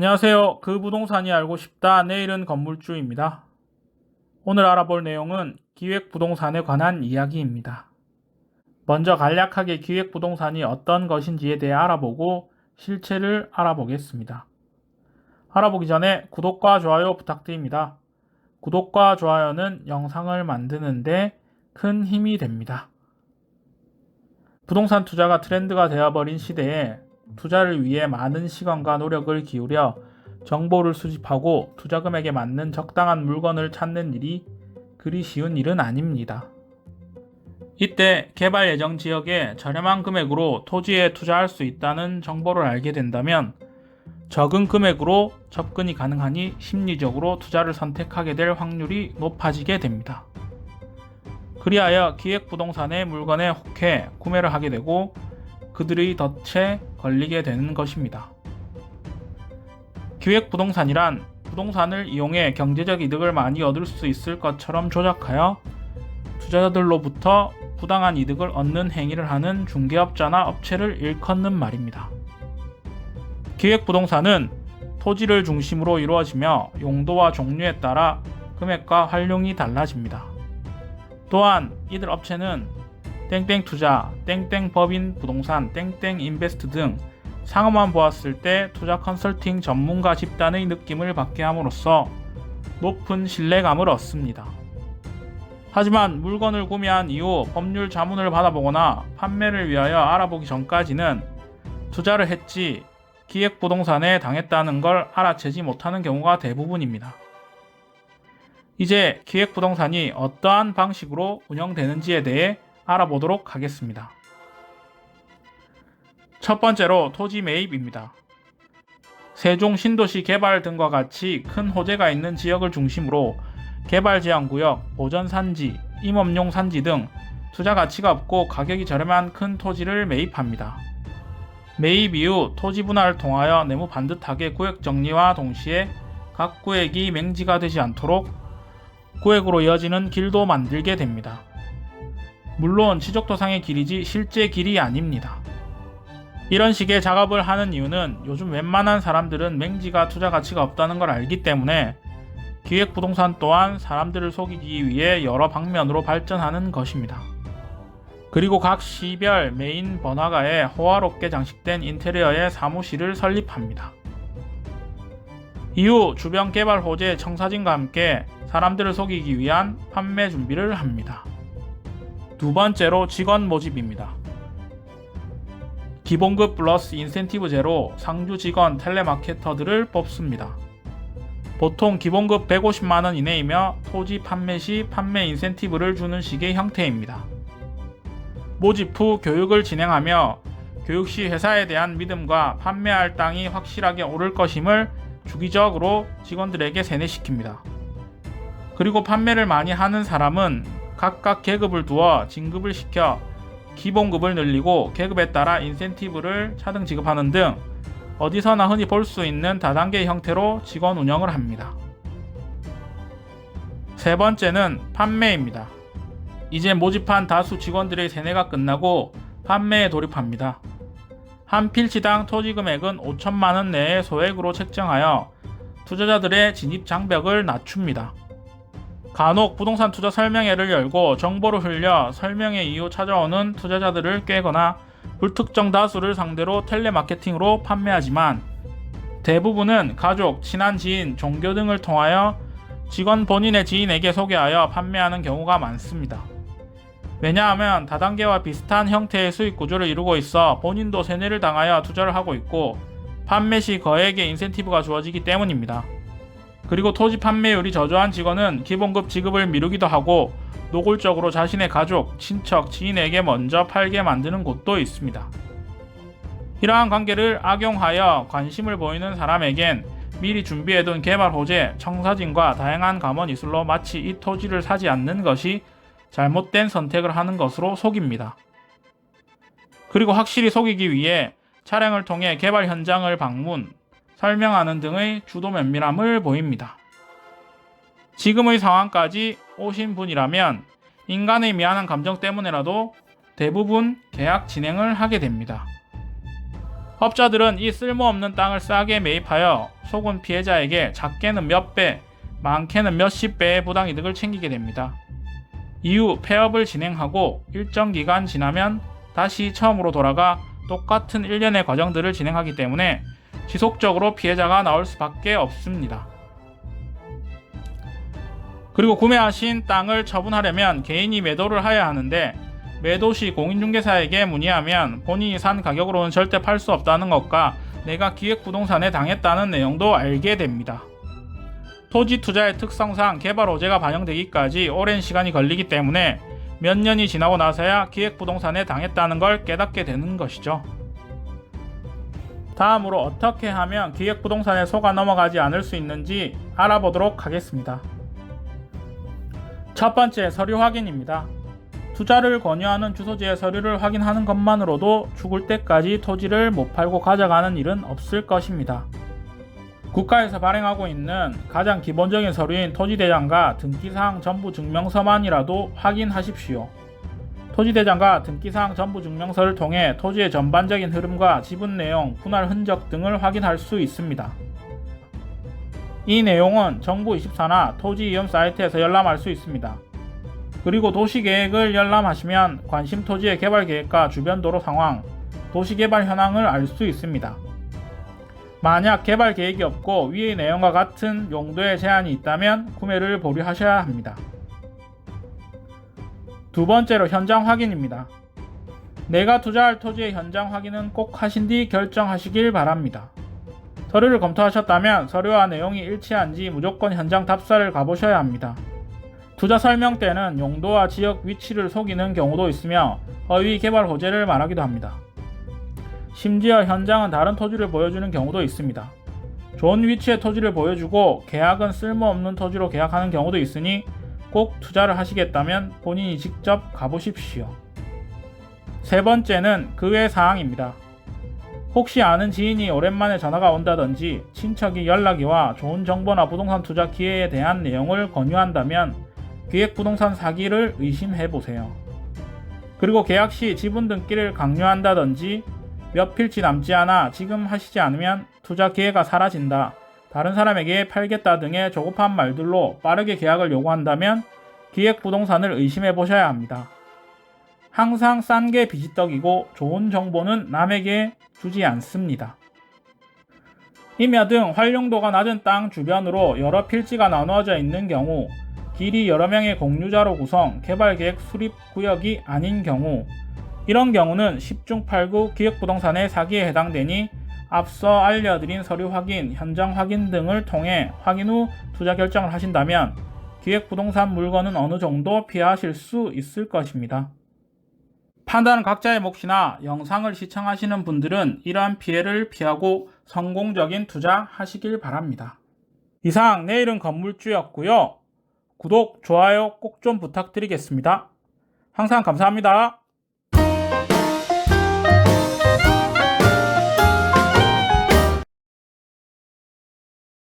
안녕하세요. 그 부동산이 알고 싶다. 내일은 건물주입니다. 오늘 알아볼 내용은 기획 부동산에 관한 이야기입니다. 먼저 간략하게 기획 부동산이 어떤 것인지에 대해 알아보고 실체를 알아보겠습니다. 알아보기 전에 구독과 좋아요 부탁드립니다. 구독과 좋아요는 영상을 만드는데 큰 힘이 됩니다. 부동산 투자가 트렌드가 되어버린 시대에 투자를 위해 많은 시간과 노력을 기울여 정보를 수집하고 투자금액에 맞는 적당한 물건을 찾는 일이 그리 쉬운 일은 아닙니다. 이때 개발 예정 지역에 저렴한 금액으로 토지에 투자할 수 있다는 정보를 알게 된다면 적은 금액으로 접근이 가능하니 심리적으로 투자를 선택하게 될 확률이 높아지게 됩니다. 그리하여 기획부동산의 물건에 혹해 구매를 하게 되고 그들의 덫에 걸리게 되는 것입니다. 기획 부동산이란 부동산을 이용해 경제적 이득을 많이 얻을 수 있을 것처럼 조작하여 투자자들로부터 부당한 이득을 얻는 행위를 하는 중개업자나 업체를 일컫는 말입니다. 기획 부동산은 토지를 중심으로 이루어지며 용도와 종류에 따라 금액과 활용이 달라집니다. 또한 이들 업체는 땡땡 투자, 땡땡 법인 부동산, 땡땡 인베스트 등 상호만 보았을 때 투자 컨설팅 전문가 집단의 느낌을 받게 함으로써 높은 신뢰감을 얻습니다. 하지만 물건을 구매한 이후 법률 자문을 받아보거나 판매를 위하여 알아보기 전까지는 투자를 했지 기획 부동산에 당했다는 걸 알아채지 못하는 경우가 대부분입니다. 이제 기획 부동산이 어떠한 방식으로 운영되는지에 대해 알아보도록 하겠습니다. 첫 번째로 토지 매입입니다. 세종 신도시 개발 등과 같이 큰 호재가 있는 지역을 중심으로 개발 제한 구역, 보전 산지, 임업용 산지 등 투자 가치가 없고 가격이 저렴한 큰 토지를 매입합니다. 매입 이후 토지 분할을 통하여 내무 반듯하게 구역 정리와 동시에 각 구역이 맹지가 되지 않도록 구역으로 이어지는 길도 만들게 됩니다. 물론 지적도상의 길이지 실제 길이 아닙니다. 이런 식의 작업을 하는 이유는 요즘 웬만한 사람들은 맹지가 투자 가치가 없다는 걸 알기 때문에 기획 부동산 또한 사람들을 속이기 위해 여러 방면으로 발전하는 것입니다. 그리고 각 시별 메인 번화가에 호화롭게 장식된 인테리어의 사무실을 설립합니다. 이후 주변 개발 호재 청사진과 함께 사람들을 속이기 위한 판매 준비를 합니다. 두 번째로 직원 모집입니다. 기본급 플러스 인센티브 제로 상주 직원 텔레마케터들을 뽑습니다. 보통 기본급 150만원 이내이며 토지 판매 시 판매 인센티브를 주는 식의 형태입니다. 모집 후 교육을 진행하며 교육 시 회사에 대한 믿음과 판매 할당이 확실하게 오를 것임을 주기적으로 직원들에게 세뇌시킵니다. 그리고 판매를 많이 하는 사람은 각각 계급을 두어 진급을 시켜 기본급을 늘리고 계급에 따라 인센티브를 차등 지급하는 등 어디서나 흔히 볼 수 있는 다단계 형태로 직원 운영을 합니다. 세 번째는 판매입니다. 이제 모집한 다수 직원들의 세뇌가 끝나고 판매에 돌입합니다. 한 필지당 토지 금액은 5천만 원 내의 소액으로 책정하여 투자자들의 진입 장벽을 낮춥니다. 간혹 부동산 투자 설명회를 열고 정보를 흘려 설명회 이후 찾아오는 투자자들을 꿰거나 불특정 다수를 상대로 텔레마케팅으로 판매하지만 대부분은 가족, 친한 지인, 종교 등을 통하여 직원 본인의 지인에게 소개하여 판매하는 경우가 많습니다. 왜냐하면 다단계와 비슷한 형태의 수익 구조를 이루고 있어 본인도 세뇌를 당하여 투자를 하고 있고 판매 시 거액의 인센티브가 주어지기 때문입니다. 그리고 토지 판매율이 저조한 직원은 기본급 지급을 미루기도 하고 노골적으로 자신의 가족, 친척, 지인에게 먼저 팔게 만드는 곳도 있습니다. 이러한 관계를 악용하여 관심을 보이는 사람에겐 미리 준비해둔 개발 호재, 청사진과 다양한 감원 이술로 마치 이 토지를 사지 않는 것이 잘못된 선택을 하는 것으로 속입니다. 그리고 확실히 속이기 위해 차량을 통해 개발 현장을 방문, 설명하는 등의 주도 면밀함을 보입니다. 지금의 상황까지 오신 분이라면 인간의 미안한 감정 때문에라도 대부분 계약 진행을 하게 됩니다. 업자들은 이 쓸모없는 땅을 싸게 매입하여 속은 피해자에게 작게는 몇 배, 많게는 몇십 배의 부당이득을 챙기게 됩니다. 이후 폐업을 진행하고 일정 기간 지나면 다시 처음으로 돌아가 똑같은 일련의 과정들을 진행하기 때문에 지속적으로 피해자가 나올 수밖에 없습니다. 그리고 구매하신 땅을 처분하려면 개인이 매도를 해야 하는데 매도 시 공인중개사에게 문의하면 본인이 산 가격으로는 절대 팔 수 없다는 것과 내가 기획부동산에 당했다는 내용도 알게 됩니다. 토지 투자의 특성상 개발 호재가 반영되기까지 오랜 시간이 걸리기 때문에 몇 년이 지나고 나서야 기획부동산에 당했다는 걸 깨닫게 되는 것이죠. 다음으로 어떻게 하면 기획부동산에 속아 넘어가지 않을 수 있는지 알아보도록 하겠습니다. 첫 번째 서류 확인입니다. 투자를 권유하는 주소지의 서류를 확인하는 것만으로도 죽을 때까지 토지를 못 팔고 가져가는 일은 없을 것입니다. 국가에서 발행하고 있는 가장 기본적인 서류인 토지대장과 등기사항 전부 증명서만이라도 확인하십시오. 토지대장과 등기사항 전부 증명서를 통해 토지의 전반적인 흐름과 지분 내용, 분할 흔적 등을 확인할 수 있습니다. 이 내용은 정부24나 토지이험 사이트에서 열람할 수 있습니다. 그리고 도시계획을 열람하시면 관심 토지의 개발 계획과 주변 도로 상황, 도시개발 현황을 알 수 있습니다. 만약 개발 계획이 없고 위의 내용과 같은 용도의 제한이 있다면 구매를 보류하셔야 합니다. 두 번째로 현장 확인입니다. 내가 투자할 토지의 현장 확인은 꼭 하신 뒤 결정하시길 바랍니다. 서류를 검토하셨다면 서류와 내용이 일치한지 무조건 현장 답사를 가보셔야 합니다. 투자 설명 때는 용도와 지역 위치를 속이는 경우도 있으며 허위 개발 호재를 말하기도 합니다. 심지어 현장은 다른 토지를 보여주는 경우도 있습니다. 좋은 위치의 토지를 보여주고 계약은 쓸모없는 토지로 계약하는 경우도 있으니 꼭 투자를 하시겠다면 본인이 직접 가보십시오. 세 번째는 그 외 사항입니다. 혹시 아는 지인이 오랜만에 전화가 온다든지 친척이 연락이 와 좋은 정보나 부동산 투자 기회에 대한 내용을 권유한다면 기획 부동산 사기를 의심해 보세요. 그리고 계약 시 지분 등기를 강요한다든지 몇 필지 남지 않아 지금 하시지 않으면 투자 기회가 사라진다. 다른 사람에게 팔겠다 등의 조급한 말들로 빠르게 계약을 요구한다면 기획 부동산을 의심해 보셔야 합니다. 항상 싼 게 비지떡이고 좋은 정보는 남에게 주지 않습니다. 임야 등 활용도가 낮은 땅 주변으로 여러 필지가 나누어져 있는 경우, 길이 여러 명의 공유자로 구성, 개발계획 수립 구역이 아닌 경우, 이런 경우는 10중 8구 기획부동산의 사기에 해당되니 앞서 알려드린 서류 확인, 현장 확인 등을 통해 확인 후 투자 결정을 하신다면 기획 부동산 물건은 어느 정도 피하실 수 있을 것입니다. 판단은 각자의 몫이나 영상을 시청하시는 분들은 이러한 피해를 피하고 성공적인 투자 하시길 바랍니다. 이상 내일은 건물주였고요. 구독, 좋아요 꼭 좀 부탁드리겠습니다. 항상 감사합니다.